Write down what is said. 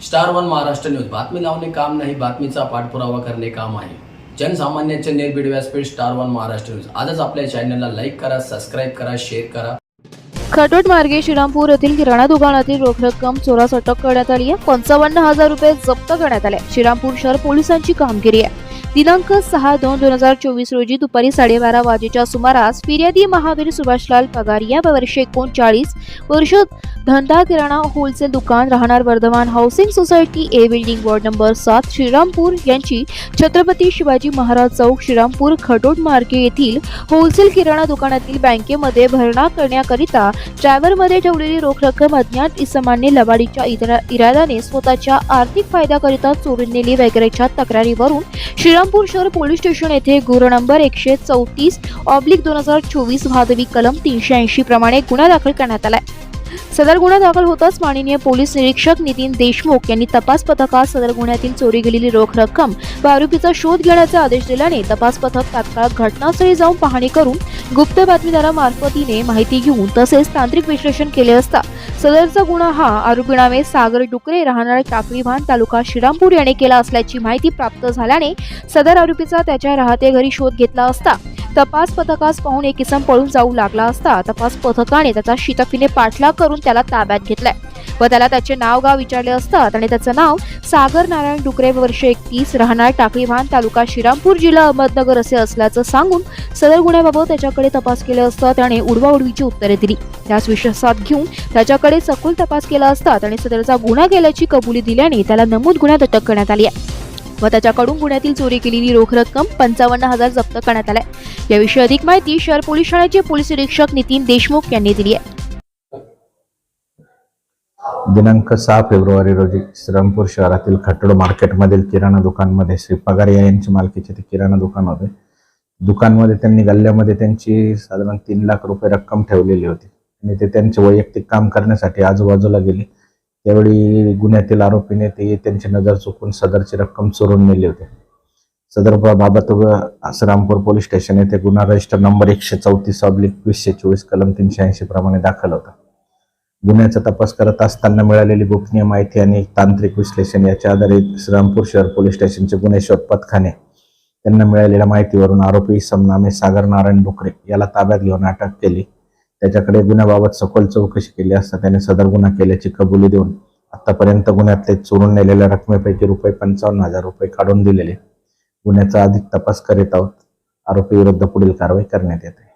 Star one Maharashtra news बातमी लावणे काम नाही बातमीचा पाठपुरावा करणे काम आहे. जनसामान्यांचे निर्भीड व्यासपीठ स्टार वन महाराष्ट्र न्यूज आजच आपल्या चॅनलला लाईक करा सबस्क्राईब करा शेअर करा. खटोट मार्गे श्रीरामपूर येथील किराणा दुकानातील रोख रक्कम चोरास अटक करण्यात आली आहे. पंचावन्न हजार रुपये जप्त करण्यात आले श्रीरामपूर शहर पोलिसांची कामगिरी आहे. दिनांक सहा दोन दोन हजार चोवीस रोजी दुपारी साडेबारा वाजेच्या सुमारास फिर्यादी महावीर सुभाषलाल पगार या वर्ष एकोणचाळीस वर्ष धंदा किराणा होलसेल दुकान राहणार Vardhaman housing society A building ward number सात श्रीरामपूर. यांची छत्रपती शिवाजी महाराज चौक श्रीरामपूर खटोट मार्गे येथील होलसेल किराणा दुकानातील बँकेमध्ये भरणा करण्याकरिता ड्रायव्हरमध्ये ठेवलेली रोख रक्कम अज्ञात इसमांनी लबाडीच्या इतरा- इराद्याने स्वतःच्या आर्थिक फायद्याकरिता चोरून नेली वगैरेच्या तक्रारीवरून श्रीरामपूर शहर पोलीस स्टेशन येथे गुन्हा नंबर एकशे चौतीस ऑब्लिक दोन हजार चोवीस भादवी कलम तीनशे ऐंशी प्रमाणे गुन्हा दाखल करण्यात आलाय. सदर गुन्हा दाखल होताच माननीय पोलीस निरीक्षक नितीन देशमुख यांनी तपास पथकात सदर गुन्ह्यातील चोरी गेलेली रोख रक्कम व आरोपीचा शोध घेण्याचे आदेश दिल्याने तपास पथक तात्काळ घटनास्थळी जाऊन पाहणी करून गुप्त बातमीदारामार्फतीने माहिती घेऊन तसेच तांत्रिक विश्लेषण केले असता सदरचा गुन्हा हा आरोपी नावे सागर डुकरे राहणारा टाकळीभान तालुका श्रीरामपूर याने केला असल्याची माहिती प्राप्त झाल्याने सदर आरोपीचा त्याच्या राहते घरी शोध घेतला असता तपास पथकास पाहून एक इसम पळून जाऊ लागला असता तपास पथकाने त्याचा शितफीने पाठलाग करून त्याला ताब्यात घेतलाय व त्याला त्याचे नाव गाव विचारले असता त्याने त्याचं नाव सागर नारायण डुकरे वर्ष एकतीस राहणार टाकळीभान तालुका श्रीरामपूर जिल्हा अहमदनगर असे असल्याचं सांगून सदर गुन्ह्याबाबत त्याच्याकडे तपास केले असता त्याने उडवाउडवीची उत्तरे दिली. त्यास विश्वासात घेऊन त्याच्याकडे सखोल तपास केला असता त्याने सदरचा गुन्हा केल्याची कबुली दिल्याने त्याला नमूद गुन्ह्यात अटक करण्यात आली आहे. व त्याच्याकडून गुन्ह्यातील चोरी केलेली रोख रक्कम पंचावन्न हजार जप्त करण्यात आलाय. याविषयी अधिक माहिती शहर पोलीस ठाण्याचे पोलीस निरीक्षक नितीन देशमुख यांनी दिली आहे. दिनांक सहा फेब्रुवारी रोजी श्रीरामपूर शहरातील खटोड मार्केटमधील किराणा दुकानमध्ये श्री पगारिया यांची मालकीचे ते किराणा दुकान होते. दुकानमध्ये त्यांनी गल्ल्यामध्ये त्यांची साधारण तीन लाख रुपये रक्कम ठेवलेली होती. आणि ते त्यांचे वैयक्तिक काम करण्यासाठी आजूबाजूला गेले. त्यावेळी गुन्ह्यातील आरोपीने ते त्यांची नजर चुकून सदरची रक्कम चोरून नेली होती. सदर बाबत रामपूर पोलीस स्टेशन येथे गुन्हा रजिस्टर नंबर एकशे चौतीस ऑब्लिक वीसशे चोवीस कलम तीनशे ऐंशी प्रमाणे दाखल होता. गुन्ह्याचा तपास करत असताना मिळालेली गोपनीय माहिती आणि तांत्रिक विश्लेषण याच्या आधारे श्रीरामपूर शहर पोलीस स्टेशनचे गुन्हे शोध पथकाने त्यांना मिळालेल्या माहितीवरून आरोपी समनामे सागर नारायण डुकरे याला ताब्यात घेऊन अटक केली. त्याच्याकडे गुन्ह्याबाबत सखोल चौकशी केली असता त्याने सदर गुन्हा केल्याची कबुली देऊन आतापर्यंत गुन्ह्यातले चोरून नेलेल्या रकमेपैकी रुपये पंचावन्न हजार रुपये काढून दिलेले. गुन्ह्याचा अधिक तपास करीत आहोत. आरोपी विरुद्ध पुढील कारवाई करण्यात येते.